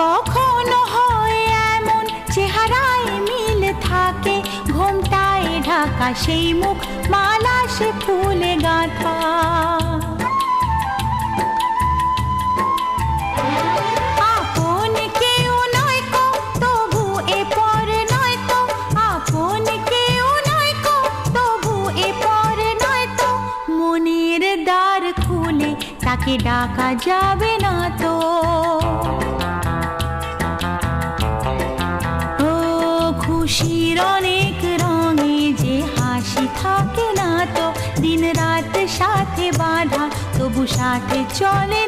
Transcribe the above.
কখনো হয় এমন চেহারায় মিল থাকে। ঘোমটায় ঢাকা সেই মুখ, মালা সে ফুলে গাঁথা। আপন কেউ নয় কো, তবু খুশির অনেক রঙে যে হাসি থাকে না তো দিন রাত সাথে বাধা, তবু সাথে চলে